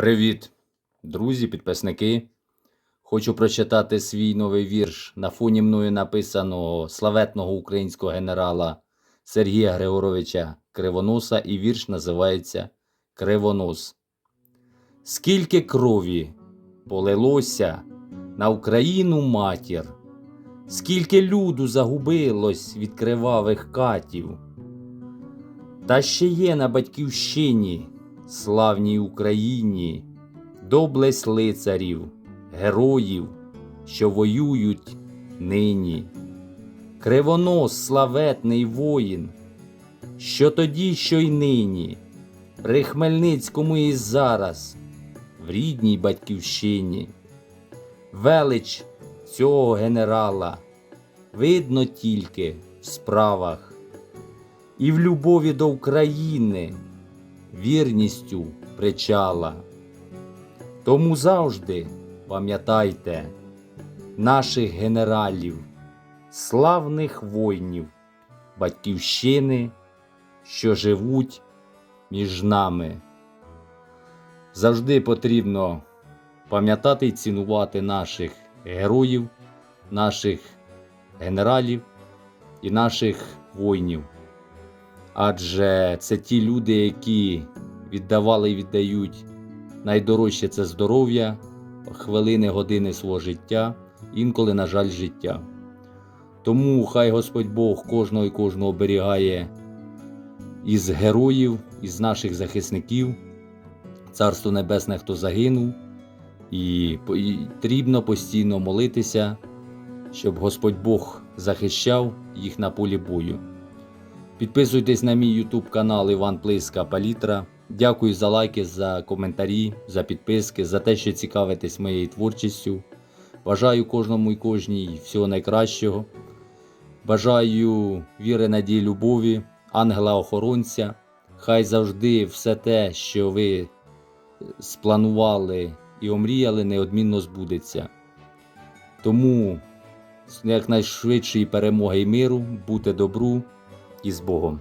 Привіт, друзі, підписники. Хочу прочитати свій новий вірш на фоні мною написаного славетного українського генерала Сергія Григоровича Кривоноса, і вірш називається Кривонос. Скільки крові полилося на Україну матір, скільки люду загубилось від кривавих катів. Та ще є на батьківщині, славній Україні, доблесть лицарів, героїв, що воюють нині. Кривонос славетний воїн, що тоді, що й нині, при Хмельницькому і зараз, в рідній батьківщині. Велич цього генерала видно тільки в справах і в любові до України вірністю причала. Тому завжди пам'ятайте наших генералів, славних воїнів, батьківщини, що живуть між нами. Завжди потрібно пам'ятати і цінувати наших героїв, наших генералів і наших воїнів. Адже це ті люди, які віддавали і віддають найдорожче це здоров'я, хвилини, години свого життя, інколи, на жаль, життя. Тому хай Господь Бог кожного і кожного оберігає із героїв, із наших захисників, Царство Небесне, хто загинув, і потрібно постійно молитися, щоб Господь Бог захищав їх на полі бою. Підписуйтесь на мій YouTube канал Іван Плиска Палітра. Дякую за лайки, за коментарі, за підписки, за те, що цікавитесь моєю творчістю. Бажаю кожному і кожній всього найкращого. Бажаю віри, надії, любові, ангела-охоронця. Хай завжди все те, що ви спланували і омріяли, неодмінно збудеться. Тому якнайшвидшої перемоги і миру, бути добру і з Богом.